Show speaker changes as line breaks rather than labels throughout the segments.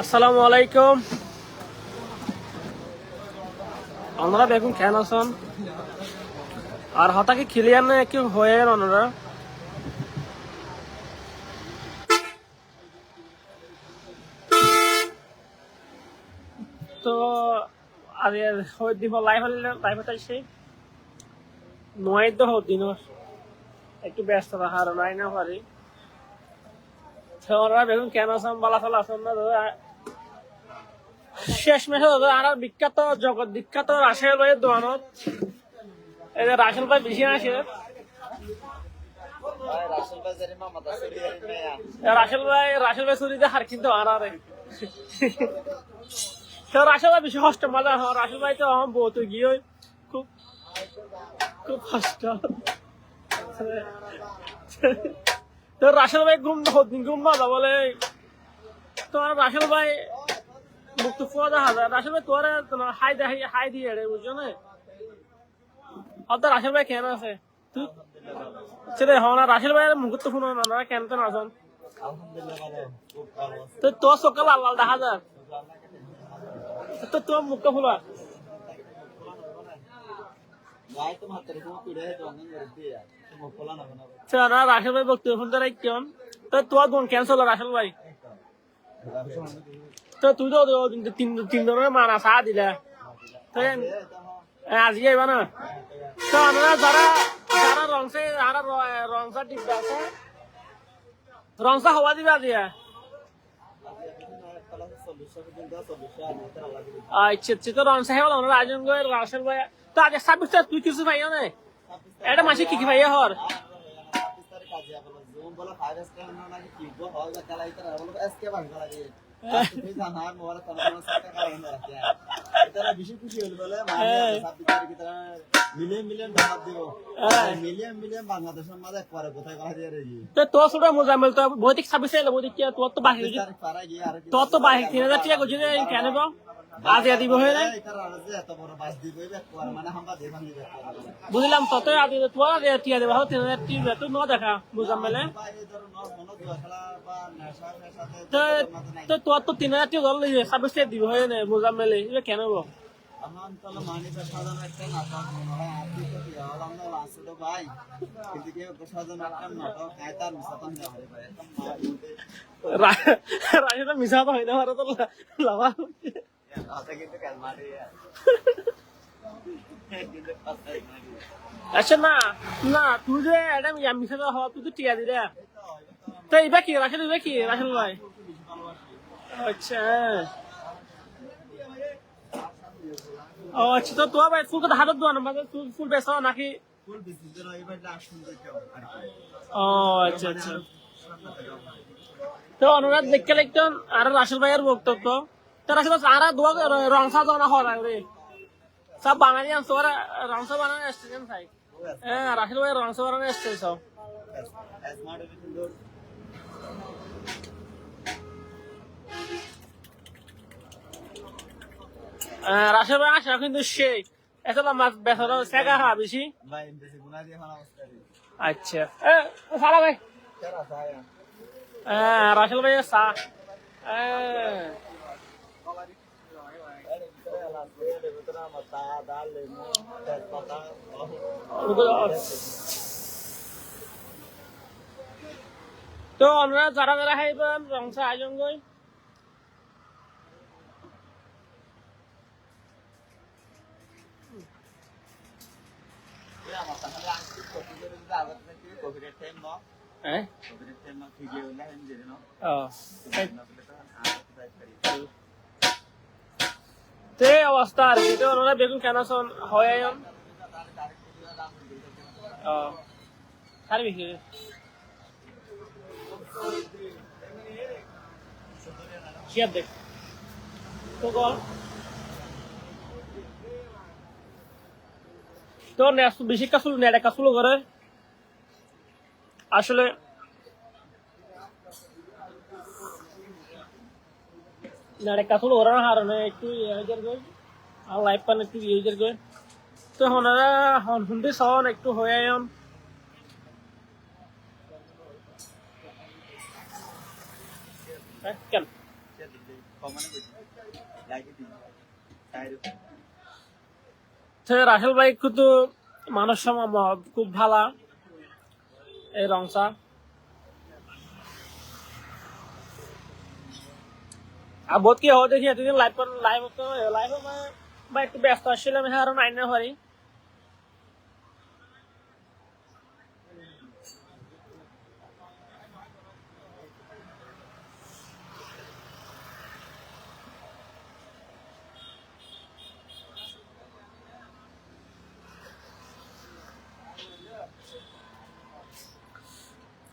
আসসালামু আলাইকুম। আপনারা দেখুন, কেন আছেন আর হঠাৎ খিলিয়ান কি হয়ে ওনারা তো, আর হয়ে দিব লাইভ হলে লাইভ হতাইছে নয় তো দিন। একটু ব্যস্ত রাখার নাই না পারি। ওরা দেখুন কেন আছেন বালা ফলা আছেন না দাদা? শেষ মেশে দাদা আর বিখ্যাত জগৎ বিখ্যাত রাশেল ভাইয়ের দোকানত। এই যে রাশেল ভাই বেশি আসে। রাশেল ভাই রাশেল ভাই চুরি হার কিন্তু আর আরে রাশেল ভাই বেশি কষ্ট মজা হয় রাশেল ভাই তো আমার বউ তো গিয়ে খুব খুব কষ্ট। রাশেল ভাই ঘুম ঘুম না বলে তোমার ভাই মুখ তো ফুয়া দেখা যায়। রাশেল ভাই তোর তোমার হাই দেখাই হাই দিয়ে রে, বুঝছ না? রাশেল ভাই কেন আছে? তুই মুখ তো শুনো না কেন তো না তো তোর চোখে লাল লাল দেখা যায়। তো তোর মুখটা ফুলা। না রাশেল ভাই বক্তব্য ফোন করে কেমন? তো তোর বোন ক্যান্সেল রাশেল ভাই। তো তুই তো তিন তিন ধরনের মানা চা দিলা। আজকে আইবা না? তো আমরা যারা যারা রংসে যারা রংসা ডিব্বা আছে, রংসা হওয়া দিবে আজিয়া। আচ্ছা আচ্ছা তো রংসা গেল, আমরা আয়োজন করে রাশেল ভাই তো আজ ছাব্বিশটা তুই কিছু ভাইয়া না এটা মাসে কি কি ভাইয়া হর তোর ছোট মোজামেল তো ছাব্বিশে তোর তো তোর বাকি তিন হাজার টাকা করছি কেন আজ
বড় বাস দিব মানে
বুঝলাম তত আদি তোর টিয়া দেবা তিন হাজার টিয়া তো ন দেখা মোজামেলে তো তো তোর তো তিন হাজার টিয়া ধরল ছাব্বিশ দিব হয়ে না মোজামেলে এটা কেন গো
আমার তাহলে মানিটা সাজানো একটা নাটক মনে হয় আপনি তো কি হলাম না লাস্ট ভাই। কিন্তু কি সাজানো একটা নাটক কায় তার মিশাতাম যাবে ভাই
রাজা মিশা হয় না তো লাভা আচ্ছা না না তুই যে এটা মিশা তো হওয়া তুই তো টিয়া দিলে তো কি এবার কি রাখেল ভাই আচ্ছা ও আচ্ছা তো তোমার ভাই ফুল হাতত দোয়া না তুই ফুল বেসা নাকি আচ্ছা আচ্ছা। তো অনুরাধ দেখতে লিখতেন আর রাসেল ভাইয়ের বক্তব্য। তো রাসেল আর দোয়া রংসা আগে সব বাঙালি রংসা বানানো এসছেন ভাই হ্যাঁ রাসেল ভাই রংসা বানানো এসছে সব ভাই আসা কিন্তু সেই এসব মাছ বেসারো সেগা হা বেশি আচ্ছা এ সালা ভাই হ্যাঁ রাসেল ভাই সা হ্যাঁ
আরে ভিতরে লাল করে দেবে তো না মাতা ডাল লেমু তেজপাতা
তো আমরা যারা যারা খাইবেন রংসা আয়োজন গই
আমার তাহলে আজকে কপি করে দিতে আবার থেকে কপিরাইট টাইম ন
হ্যাঁ
কপিরাইট টাইম ন ঠিক হইলে আমি জেনে নাও
ও
আর
তে অবস্থা আর কি তো ওনারা বেগুন কেন শোন হয় আয়ন ও সারি বিক্রি আর দেখ। তো বল তো বেশি কাসুল নেড়ে কাসুল করে আসলে নেড়ে কাসুল ওরা হারনে একটু লাইফ পান একটু ইয়ে গই তো হনারা হন হুন্ডি একটু হয়ে আয়ন হ্যাঁ কেন রাসেল ভাই কিন্তু মানুষ খুব ভালো। এই রংসা আর বহুত কি হওয়া দেখি এতদিন লাইভ লাইভ লাইভ বা একটু ব্যস্ত আসছিলাম হ্যাঁ আরও নাইন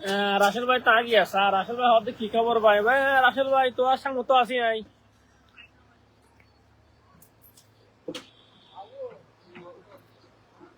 আহ, রাসেল ভাই তা গিয়েছে আর রাসেল ভাই হতে কি খবর? ভাই ভাই রাসেল ভাই তো আর সঙ্গে তো আসি নাই
আসলে আর সাইড গায়ে মানুষ তো আর তো গ্রাম অঞ্চল মানুষ তারাতে পাশে মারা মনুরে কমবে কমবে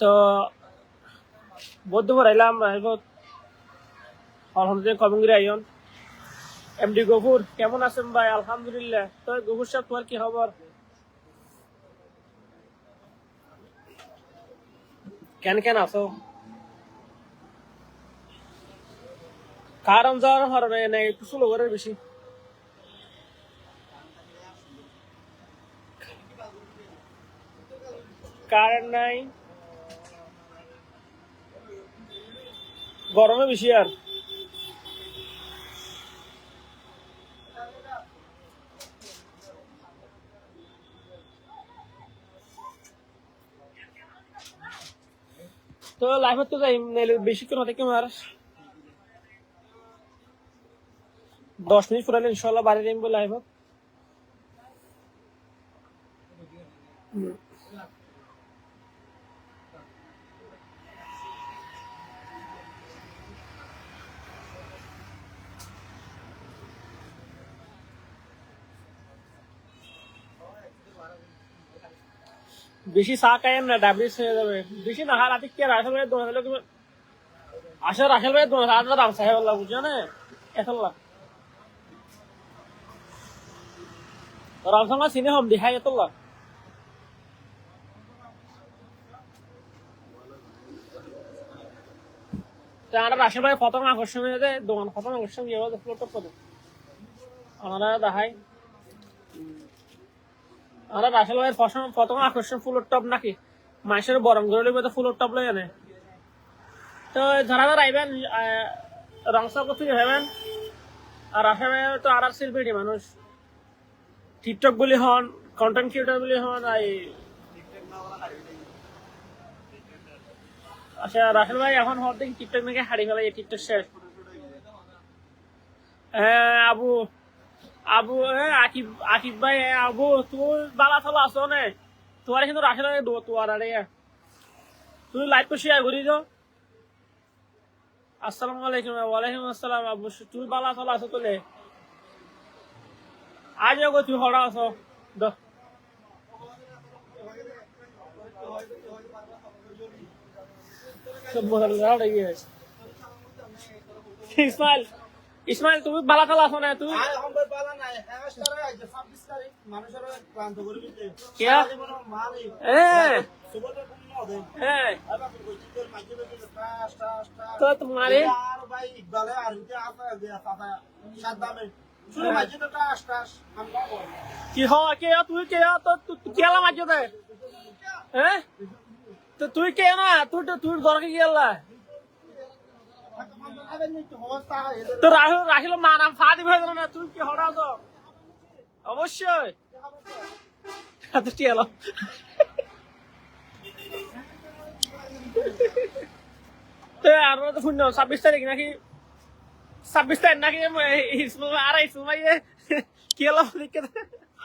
তো বৌদ্ধ ভরাইলাম অলহামদুলিল্লাহ কবিঙ্গির আইন এমডি গফুর, কেমন আছেন ভাই? আলহামদুলিল্লাহ। তো গফুর সাহেব, তোমার কি খবর? কেন কেন আছো? কারণ যাওয়ার কারণে না একটু স্লো করে বেশি। কারেন্ট নাই। গরমে বেশি আর। তো লাইফে তো যাই, নাইলে বেশিক্ষণ কেমন আর দশ মিনিট ফুরালে ইনশাল্লাহ বাড়ি যাইব লাইভ বেশি চা খাইয়েন না, ডায়াবেটিস হয়ে যাবে। বেশি না হার রাতে কি আর আসল ভাই দোয়া হলে তুমি আসলে রাসেল ভাই দোয়া রাত রাম সাহেব আল্লাহ বুঝছ না। এতল্লা রামসাঙ্গা সিনে হম দিহাই এতল্লা তারা রাসেল ভাই প্রথম আকর্ষণ হয়ে যায়, দোকান প্রথম আকর্ষণ ইয়ে আমরা দেখাই। আমরা রাসেল ভাইয়ের প্রথম প্রথম আকর্ষণ ফুলের টপ নাকি? মাসের বরং গরলের মধ্যে ফুলের টপ আনে তো যারা যারা আইবেন রংসা করতে যাবেন আর তো আর আর মানুষ। টিকটক বলি হন কন্টেন্ট ক্রিয়েটার বলি হন এই আচ্ছা রাসেল ভাই, এখন হর দেখি টিকটক মেখে হারিয়ে ফেলাই টিকটক শেষ? হ্যাঁ আবু আবু আকিব আকিব ভাই আবু তুই বালা থালা আছো নে? তোমার কিন্তু রাসেল ভাই দো তোমার আরে তুই লাইভ করে শেয়ার করি যাও আসসালামু আলাইকুম ওয়ালাইকুম আসসালাম, আবু তুই বালা থালা আছো তোলে। আজ গো তুই হড়া আছো। দ। সব বদল রাড় গিয়ে ইসমাইল ইসমাইল তুমি বালা থালা আছো না তুই
আর এখন বই পালা নাই। হেমাস্টারে আজ 26 তারিখ মানুষের ক্লান্ত করে দিতে
কিয়া?
মারি
এ!
সুবতে কোন নদে
এ!
আর বাপু কই চিতের মাঝে মাঝে টাস টাস টাস
তো তোমারে?
আর ভাই ইকবালে আর হইতে আসা দে সাদা সাদামে শুনে মাঝে তো টাস টাস আমরা বল
কি হ কে তুই কে কেলা মাঝে হ্যাঁ তুই কে না? তুই তুই দরকার গেলা তো রাহুল মা, নাম না, তুই কি তো অবশ্যই। এত টিয়ালো তো আর তো শুন ছাব্বিশ তারিখ নাকি? ছাব্বিশ তারিখ নাকি আর কি হলো?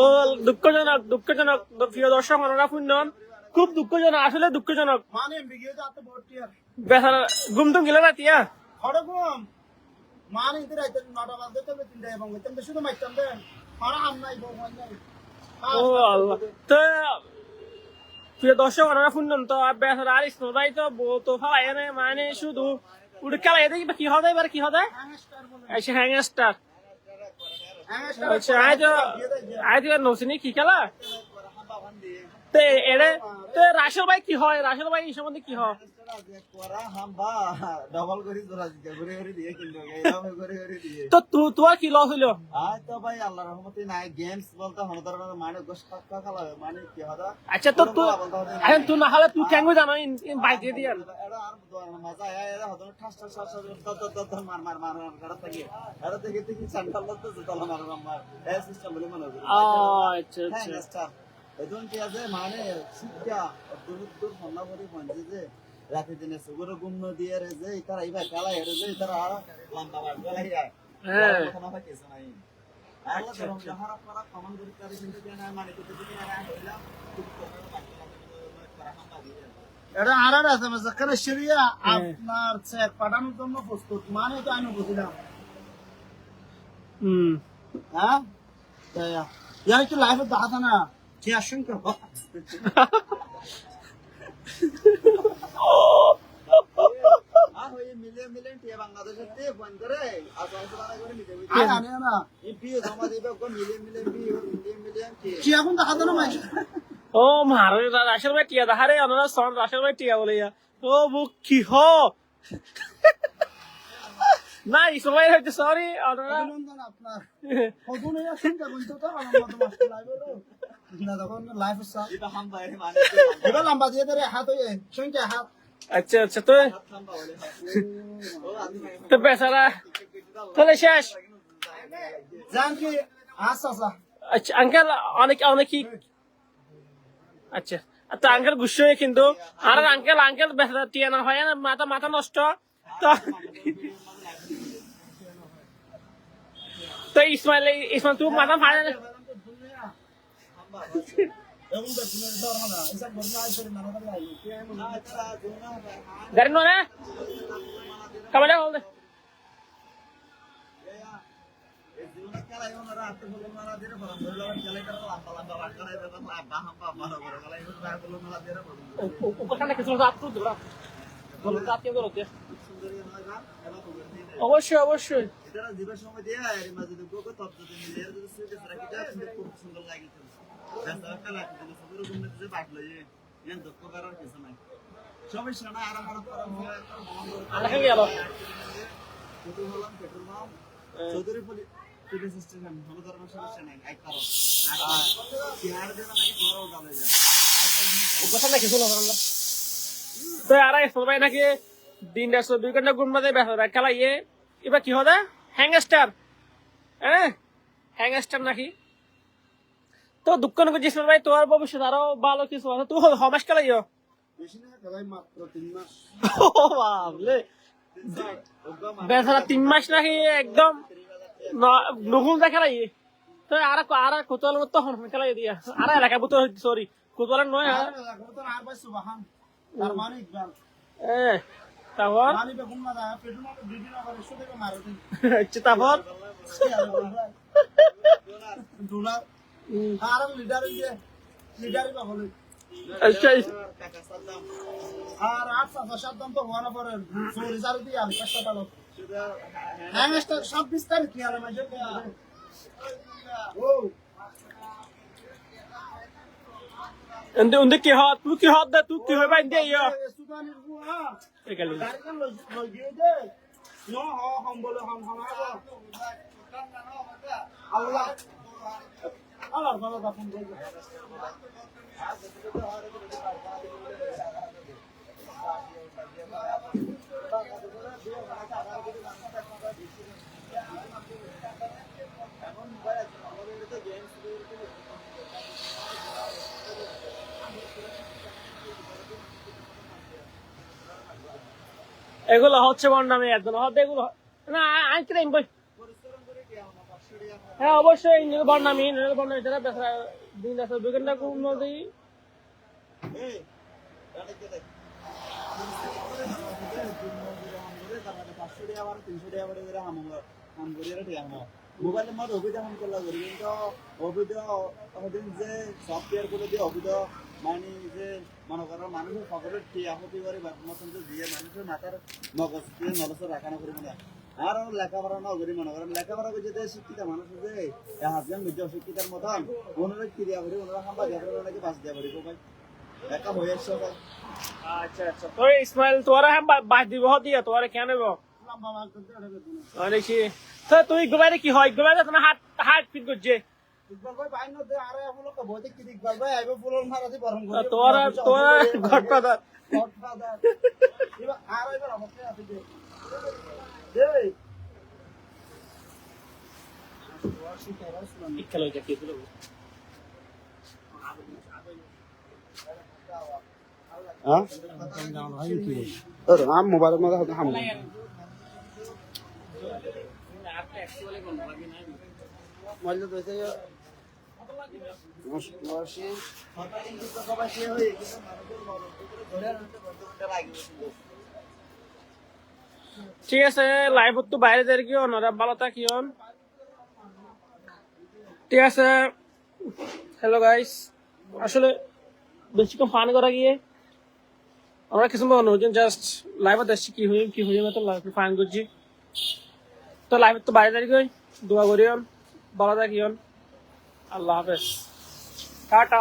ও দুঃখজনক দুঃখজনক। প্রিয় দর্শক মনোরা শুনন খুব দুঃখজনক আসলে দুঃখজনক।
মানে
বেচারা ঘুম টুম গেলে রাতিয়া
মানে ইতে রাইতে নটা বাজতে তো তিনটা এবং তুমি শুধু মাইতাম দে আর আম নাই বউ নাই।
ও আল্লাহ। তো প্রিয় দর্শক মনোরা শুনন তো বেচারা আর ইসনো ভাই তো বউ তো ফালাই এনে মানে শুধু উড়ে কি হবে এবার কি হবে
হ্যাংস্টার বলে
এসে হ্যাংস্টার
হ্যাংস্টার
আচ্ছা নসিনি কি খেলা? তে এরে তো রাশেল ভাই কি হয়? রাশেল ভাই এই সম্বন্ধে কি হয়? তো তু- তোমার কি লস হইল
তো ভাই আল্লাহ রহমতে নাই গেমস বলতে হন ধরনের মানে গোশ পাক্কা খেলা হয় মানে কি হদা
আচ্ছা তো তুই এখন তুই না হলে তুই কেন জানো বাইক দিয়ে দিয়ে
এটা আর মজা আয় এটা হদন ঠাস ঠাস ঠাস ঠাস দদ দদ দদ মার মার মার মার কাটা থাকে এটা দেখে দেখি সেন্টার লাগতে জুতালা মার মার এই সিস্টেম বলে মনে হয়
আচ্ছা
হ্যাঁ
আচ্ছা
স্টার কি আছে মানে শিক্ষা দূর দূর সন্ধ্যা করে পৌঁছে যে রাতে দিনে সুগুলো গুম্ন দিয়ে রে যে তারা এইবার খেলা হেরে যে তারা আর লম্বা বার গলাই যায়
হ্যাঁ।
কথা কিছু নাই আল্লাহ ধরম যাহারা করা কমন করে তারে কিন্তু কেন মানে কিছু দিকে না হইলাম খুব করে বাকি করা হামা দিয়ে
এটা আছে মাঝখানে সিরিয়া আপনার চেক পাঠানোর জন্য প্রস্তুত মানে তো আমি বুঝলাম।
হুম।
হ্যাঁ? ইয়া একটু লাইভে দেখাতো না? কি আশঙ্কা?
আর
ও মারে রাশেল ভাই টিয়া দাহারে আমরা সন রাশেল ভাই টিয়া বলে ও বুক কি হ? না এই সময় হচ্ছে সরি
আপনার।
মানে
হয়ে
আচ্ছা আচ্ছা তো
আদি
তো বেচারা তাহলে শেষ।
আচ্ছা আচ্ছা।
আচ্ছা আঙ্কেল অনেক অনেক কি আচ্ছা তো আঙ্কেল গুসছে কিন্তু আর আঙ্কেল আঙ্কেল বেচারা টিয়া না হয় না মাথা মাথা নষ্ট। তো তো ইসমাইল ইসমাইল তুই মাথা ফাড়ে
মানা
গাড়ি নো কামালে বল দে অবশ্যই অবশ্যই তো আর সবাই নাকি দিন দেড়শো দুই ঘণ্টা গুণ বাজে বেসা খেলা ইয়ে এবার কি হবে হ্যাংস্টার হ্যাঁ হ্যাংস্টার নাকি তো দুঃখ নয় জিস ভাই তোর ভবিষ্যৎ আরও ভালো কিছু আছে তুই হমাস খেলা ইয়ে
বেশি না ভাই মাত্র তিন মাস
ও বেচারা তিন মাস নাকি একদম নকুল দা খেলাই তো আর আর কোতল তো খেলাই দিয়া আর এলাকা বুতো সরি কোতল নয় আর
মানে
তারপর
মানে
আচ্ছা তারপর
ডলার আর লিডার দিয়ে লিডারই পাবো
আচ্ছা
টাকা
আর আট সাত সাত দাম তো হওয়া না পরে। আর দিয়ে কষ্ট পালো
শুধু
হ্যাঁ সব বিশ তারিখ কি আলো মাঝে ও।
কি হত তুই কি হত দে তুই কি হই বাইন দে ইয়া?
সুদানির বুয়া গাড়ি লই দে। ন হ হম বলে হম হম আল্লাহ।
এগুলো হচ্ছে বন্ডামি একদম হতে এগুলো না আইসক্রিম বই হ্যাঁ অবশ্যই বন্ডামি নিজের বন্ডামি যারা বেসরা দিন আছে
টাকা আমার মোবাইলের মধ্যে করি কিন্তু যে দিয়ে যে মনে মানুষের সকলের টিয়া হতে মানুষের মাথার মগজ দিয়ে নলস রাখানো করি মনে। আর লেখাপড়া না করি মনে করেন লেখাপড়া করে যে শিক্ষিত মানুষ যে হাজবেন্ড বুঝে অশিক্ষিতার মতন। ওনারা ক্রিয়া করি ওনারা হাম্বা দিয়া করি ওনাকে বাস দিয়া করি ভাই লেখা হয়ে আসছে ভাই
আচ্ছা আচ্ছা। তো ইসমাইল তোরা হ্যাঁ বাদ দিব দিয়ে তোরা কেন অনেক তুই গোবাইরে কি হয় গোবাইরে তোমার হাত হাত ফিট করছে তোরা তোরা গডফাদার
আর এবার আছে যে এই
খেলো এটা কি বলব
হ্যাঁ আম
ঠিক আছে লাইভত তো বাইরে যাই কি ওনারা ভালো থাকিও ঠিক আছে হ্যালো গাইস আসলে বেশিক্ষণ ফান করা গিয়ে আমরা কিছু মনে হচ্ছে জাস্ট লাইভে দেখছি কি হয়ে কি হয়ে তো লাইভ ফান করছি। তো লাইভে তো বাইরে দাঁড়িয়ে দোয়া করিও ভালো থাকিও আল্লাহ হাফেজ। টাটা।